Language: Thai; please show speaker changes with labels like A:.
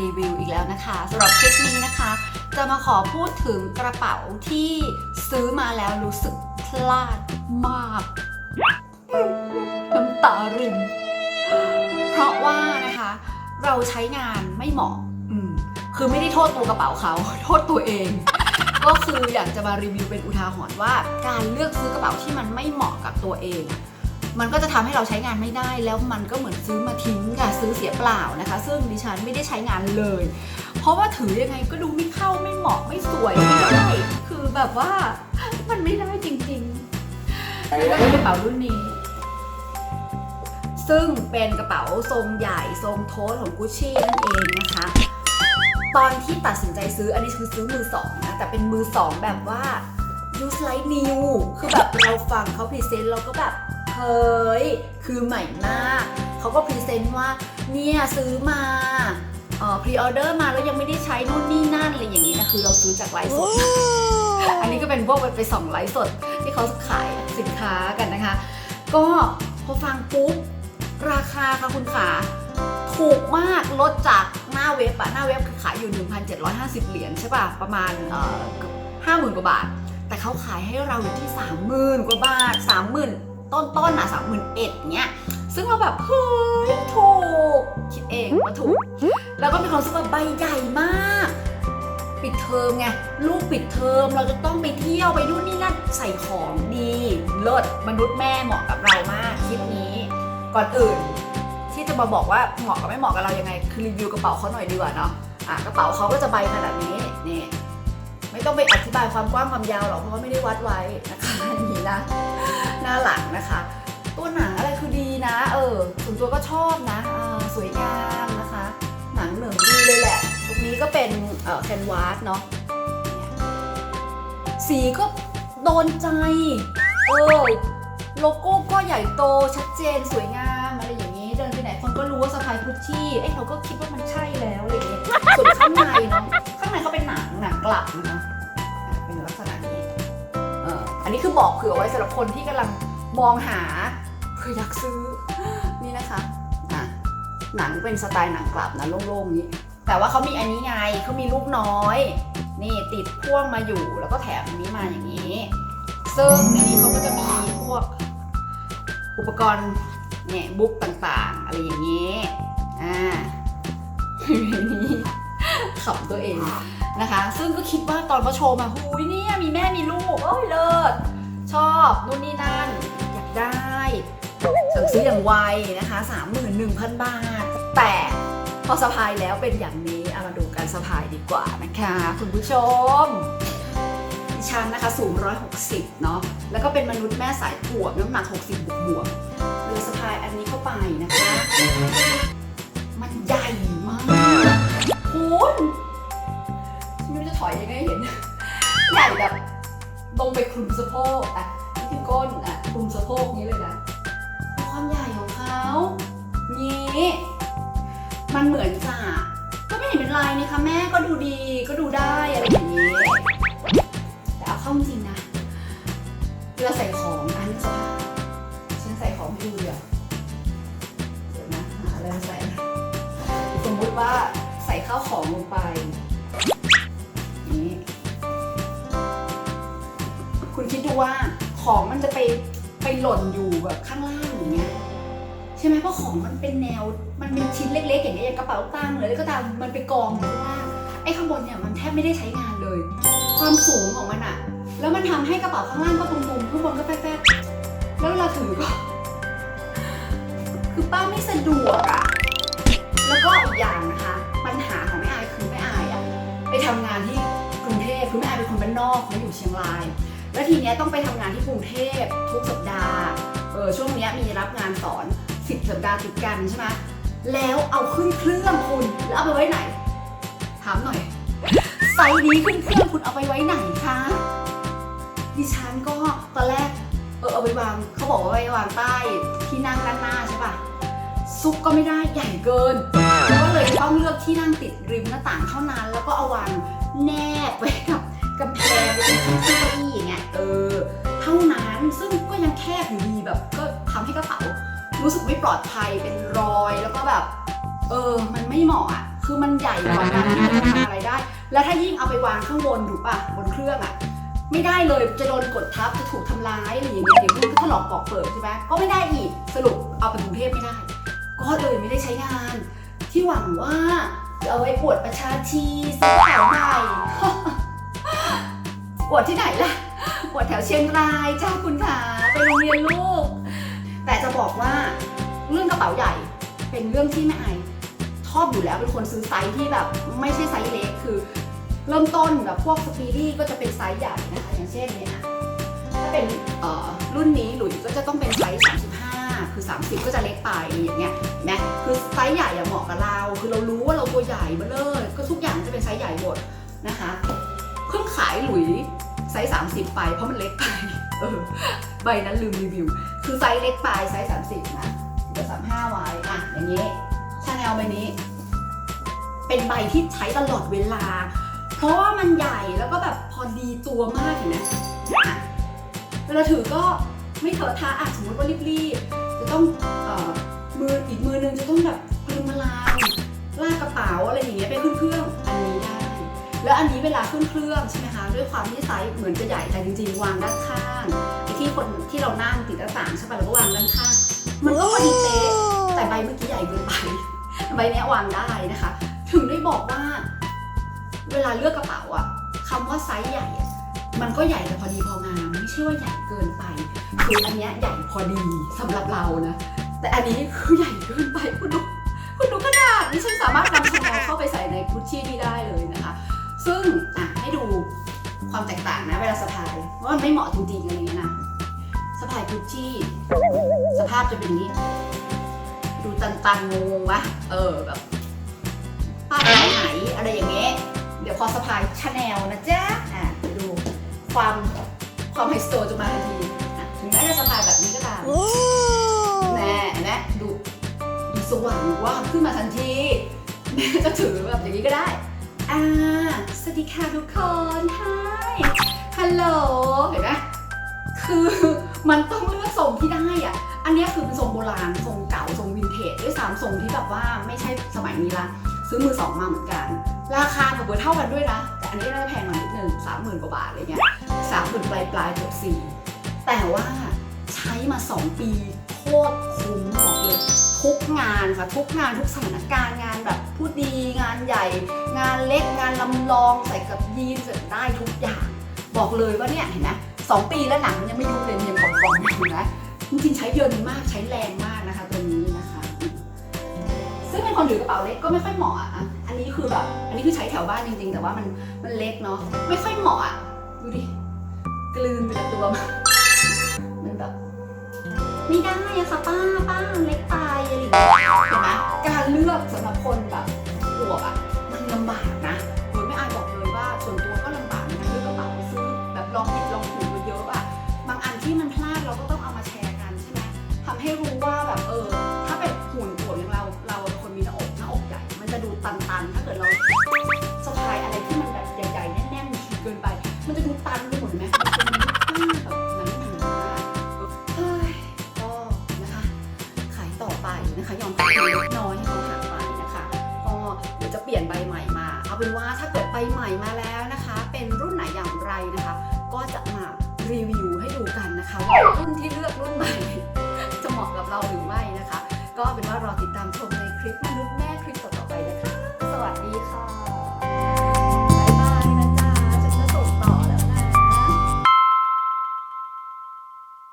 A: รีวิวอีกแล้วนะคะสำหรับคลิปนี้นะคะ จะมาขอพูดถึงกระเป๋าที่ซื้อมาแล้วรู้สึกพลาดมากน้ำตาริน เพราะว่านะคะ เราใช้งานไม่เหมาะอืมคือไม่ได้โทษตัวกระเป๋าเขา โทษตัวเอง ก็คืออยากจะมารีวิวเป็นอุทาหรณ์ว่า การเลือกซื้อกระเป๋าที่มันไม่เหมาะกับตัวเอง มันก็จะทำให้เราใช้งานไม่ได้ แล้วมันก็เหมือนซื้อมาทิ้งค่ะซื้อเสียเปล่านะคะ ซึ่งดิฉันไม่ได้ใช้งานเลย เพราะว่าถือยังไงก็ดูไม่เข้าไม่เหมาะไม่สวยไม่ได้คือแบบว่ามันไม่ได้จริงๆแล้วก็กระเป๋ารุ่นนี้ ซึ่งเป็นกระเป๋าทรงใหญ่ทรงโทสของกุชชี่นั่นเองนะคะตอนที่ตัดสินใจซื้ออันนี้คือซื้อมือสองนะแต่เป็นมือสองแบบว่า use like new คือแบบเราฟังเขาพรีเซนต์เราก็แบบ เฮ้ย คือใหม่มาก เขาก็พรีเซนต์ว่า เนี่ยซื้อมาเอ่อพรีออเดอร์มาแล้วยังไม่ได้ใช้นู่นนี่นั่นอะไรอย่างนี้นะคือเราซื้อจากไลฟ์สด อันนี้ก็เป็นพวกไปส่องไลฟ์สดที่เขาขายสินค้ากันนะคะ ก็พอฟังปุ๊บราคาค่ะคุณขาถูกมากลดจากหน้าเว็บอะหน้าเว็บขายอยู่ 1,750 เหรียญใช่ป่ะ ประมาณเอ่อเกือบห้าหมื่นกว่าบาท แต่เขาขายให้เราอยู่ที่ 30,000 กว่าบาท 30,000 ต้นต้นๆอะ31เอ็ดเนี้ย ซึ่งเราแบบเฮ้ยถูก คิดเองว่าถูก แล้วก็มีความรู้สึกว่าใบใหญ่มาก ปิดเทอมไงลูกปิดเทอมเราจะต้องไปเที่ยวไปนู่นนี่นั่นใส่ของดีเลิศมนุษย์แม่เหมาะกับเรามากคลิปนี้ ก่อนอื่น ที่จะมาบอกว่าเหมาะกับไม่เหมาะกับเรายังไง คือรีวิวกระเป๋าเขาหน่อยดีกว่าเนาะอะกระเป๋าเขาก็จะใบขนาดนี้นี่ ไม่ต้องไปอธิบายความกว้างความยาวหรอกเพราะว่าไม่ได้วัดไว้นะคะอย่างนี้นะ หน้าหลังนะคะ ตัวหนังอะไรคือดีนะ เออส่วนตัวก็ชอบนะสวยงามนะคะ หนังเหนึ่งดีเลยแหละตรงนี้ก็เป็นแคนวาสเนาะสีก็โดนใจ เออโลโก้ก็ใหญ่โตชัดเจนสวยงามอะไรอย่างนี้เดินไปไหนคนก็รู้ว่าสะพายกุชชี่เอ้ยเราก็คิดว่ามันใช่แล้วอะไรอย่างเงี้ย ส่วนข้างในเนาะข้างในเขาเป็นหนังหนังกลับนะคะเป็นลักษณะนี้เอออันนี้คือบอกเผื่อไว้สำหรับคนที่กำลังมองหาเพื่ออยากซื้อนี่นะคะอะหนังเป็นสไตล์หนังกลับนะโล่งๆนี้ แต่ว่าเขามีอันนี้ไงเขามีลูกน้อย นี่ติดพ่วงมาอยู่แล้วก็แถมอันนี้มาอย่างนี้ ซึ่งในนี้เขาก็จะมีพวกอุปกรณ์เนี่ยบุ๊กต่างๆ อะไรอย่างนี้ำตัวเองนะคะ ซึ่งก็คิดว่าตอนเขาโชว์มาหุยเนี่ยมีแม่มีลูกโอ้ยเลิศชอบนู่นนี่นั่นอยากได้สั่งซื้ออย่างไวนะคะ31,000 บาท แต่พอสะพายแล้วเป็นอย่างนี้เอามาดูการสะพายดีกว่านะคะคุณผู้ชมดิฉันนะคะสูง 160 เนาะ แล้วก็เป็นมนุษย์แม่สายขวบน้ำหนัก 60 บวกบวกเลยสะพายอันนี้เข้าไปนะคะ มันใหญ่ นไม่รู้จะถอยยังไงเห็นใหญ่แบบลงไปคลุมสะโพกอะนี่คือก้นอะคลุมสะโพกนี้เลยนะ ความใหญ่ของเขานี้มันเหมือนจ่ะก็ไม่เห็นเป็นไรนี่คะแม่ก็ดูดีก็ดูได้อะไรอย่างนี้ แต่เอาเข้าจริงนะเวลาใส่ของอันนี้สภาฉันใส่ของให้ดูเดี๋ยวเดี๋ยวนะหาอะไรมาใส่สมมุติว่า ข้าวของลงไปนี่คุณคิดดูว่าของมันจะไปไปหล่นอยู่แบบข้างล่างอย่างเงี้ยใช่ไหมเพราะของมันเป็นแนว มันเป็นชิ้นเล็กๆ อย่างเงี้ยอย่างกระเป๋าตังค์หรืออะไรก็ตามมันไปกองอยู่ข้างล่างไอ้ข้างบนเนี่ยมันแทบไม่ได้ใช้งานเลย ความสูงของมันอะแล้วมันทำให้กระเป๋าข้างล่างก็ตุงๆข้างบนก็แป๊บๆแล้วเวลาถือก็คือป้าไม่สะดวกอะ นอกเขาอยู่เชียงราย แล้วทีเนี้ยต้องไปทำงานที่กรุงเทพทุกสัปดาห์เออช่วงเนี้ยมีรับงานสอนสิบสัปดาห์ติดกันใช่ไหมแล้วเอาขึ้นเครื่องคุณแล้วเอาไปไว้ไหน ถามหน่อยไซส์นี้ขึ้นเครื่องคุณเอาไปไว้ไหนคะดิฉันก็ตอนแรกเออเอาไปวางเขาบอกว่าไว้วางใต้ที่นั่งด้านหน้าใช่ปะซุกก็ไม่ได้ใหญ่เกินก็เลยต้องเลือกที่นั่งติดริมหน้าต่างเท่านั้น แล้วก็เอาวางแนบไว้กับ กำแพงเป็นที่เก้าอี้อย่างเงี้ยเออเท่านั้นซึ่งก็ยังแคบอยู่ดีแบบก็ทำให้กระเป๋ารู้สึกไม่ปลอดภัยเป็นรอยแล้วก็แบบ เออ มันไม่เหมาะอะคือมันใหญ่กว่าการที่เราจะทำอะไรได้ แล้วถ้ายิ่งเอาไปวางข้างบนถูกป่ะบนเครื่องอะไม่ได้เลยจะโดนกดทับจะถูกทำร้ายอะไรอย่างเงี้ยเดี๋ยวมันก็ถลอกปอกเปิดใช่ไหมก็ไม่ได้อีกสรุปเอาไปกรุงเทพไม่ได้ ก็เลยไม่ได้ใช้งาน ที่หวังว่าจะเอาไว้อวดประชาชีซื้อกระเป๋าใหม่ อวดที่ไหนล่ะอวดแถวเชียงรายจ้าคุณขาไปโรงเรียนลูก แต่จะบอกว่าเรื่องกระเป๋าใหญ่เป็นเรื่องที่แม่ไอชอบอยู่แล้วเป็นคนซื้อไซส์ที่แบบไม่ใช่ไซส์เล็กคือ เริ่มต้นแบบพวกสปีดี้ก็จะเป็นไซส์ใหญ่นะคะอย่างเช่นเนี่ยถ้าเป็นรุ่นนี้หลุยก็จะต้องเป็นไซส์35 คือ 30 ก็จะเล็กไปอย่างเงี้ยนไหมคือไซส์ใหญ่อะเหมาะกับเรา คือเรารู้ว่าเราตัวใหญ่เบ้อเลยก็ทุกอย่างจะเป็นไซส์ใหญ่หมดนะคะ เพิ่งขายหลุยไซส์30 ไป เพราะมันเล็กไปเออใบนั้นลืมรีวิว คือไซส์เล็กไปไซส์30 นะเดี๋ยว35ไว้อะอย่างนี้ชาแนลใบนี้ เป็นใบที่ใช้ตลอดเวลา เพราะว่ามันใหญ่แล้วก็แบบพอดีตัวมากเห็นไหมเวลาถือก็ไม่เถอะทะอะสมมติว่ารีบๆจะต้องเอ่อมืออีกมือนึงจะต้องแบบกลืนมาลา แล้วอันนี้เวลาขึ้นเครื่องใช่ไหมคะด้วยความที่ไซส์เหมือนจะใหญ่แต่จริงๆวางด้านข้างไอ้ที่คนที่เรานั่งติดหน้าต่างใช่ปะเราก็วางด้านข้าง มันก็พอดีเป๊ะแต่ใบเมื่อกี้ใหญ่เกินไปใบเนี้ยวางได้นะคะ ถึงได้บอกว่า เวลาเลือกกระเป๋าอะคำว่าไซส์ใหญ่มันก็ใหญ่แต่พอดีพองามไม่ใช่ว่าใหญ่เกินไปคืออันเนี้ยใหญ่พอดีสำหรับเรานะแต่อันนี้คือใหญ่เกินไปคุณดูคุณดูขนาดนี่ฉันสามารถนำชาแนลเข้าไปใส่ในกุชชี่นี่ได้เลยนะคะ ซึ่งอะให้ดูความแตกต่างนะเวลาสะพายว่ามันไม่เหมาะจริงๆอะไรอย่างเงี้ยนะสะพายกุชชี่สภาพจะเป็นอย่างนี้ ดูตันๆงงๆวะเออแบบป้าไหนไหนอะไรอย่างเงี้ยเดี๋ยวพอสะพายชาแนลนะจ๊ะอะไปดูความความไฮสโตจะมาทันทีอะถึงแม้จะสะพายแบบนี้ก็ตามแน่เห็นะดูดูสว่างว่าบขึ้นมาทันทีแม่จะถือแบบอย่างนี้ก็ได้ อ่า สวัสดีค่ะทุกคนฮายฮัลโหล เห็นไหมคือมันต้องเลือกทรงที่ได้อะ อันนี้คือเป็นทรงโบราณ ทรงเก่า ทรงวินเทจด้วยซ้ำทรงที่แบบว่าไม่ใช่สมัยนี้ละ ซื้อมือสองมาเหมือนกัน ราคาเผื่อๆเท่ากันด้วยนะ แต่อันนี้น่าจะแพงกว่านิดนึงสามหมื่นกว่าบาทอะไรเงี้ยสามหมื่นปลายปลายๆเกือบสี่แต่ว่าใช้มาสองปีโคตรคุ้มบอง ค่ะ ทุกงานทุกสถานการณ์งานแบบผู้ดีงานใหญ่ งานเล็กงานลำลองใส่กับยีนใส่ได้ทุกอย่าง บอกเลยว่าเนี่ยเห็นไหมสองปีแล้วหนังยังไม่ยุบเลยมันยังกองๆอยู่นะจริงๆใช้เยินมากใช้แรงมากนะคะตัวนี้นะคะ ซึ่งเป็นคนถือกระเป๋าเล็กก็ไม่ค่อยเหมาะอะอันนี้คือแบบอันนี้คือใช้แถวบ้านจริง ๆ แต่ว่ามันมันเล็กเนาะไม่ค่อยเหมาะอะดูดิกลืนไปกับตัวมันมันแบบไม่ได้อะค่ะป้าป้าเล็กไปอะไรอย่า เห็นไหมการเลือกสำหรับคนแบบอวบอะมันลำบากนะโดยไม่อายบอกเลยว่าส่วนตัวก็ลำบากนะเลือกกระเป๋าซื้อแบบลองผิดลองถูกมาเยอะอะบางอันที่มันพลาดเราก็ต้องเอามาแชร์กันใช่ไหมทำให้รู้ว่าแบบเออ ถ้าเป็นหุ่นโวอย่างเราเราเป็นคนมีหน้าอกหน้าอกใหญ่มันจะดูตันๆ ถ้าเกิดเราสะพายอะไรที่มันแบบใหญ่ๆแน่นๆเกินไป มันจะดูตัน รีวิวให้ดูกันนะคะว่ารุ่นที่เลือกรุ่นใหม่ จะเหมาะกับเราหรือไม่นะคะ ก็เป็นว่ารอติดตามชมในคลิปมนุษย์แม่คลิปต่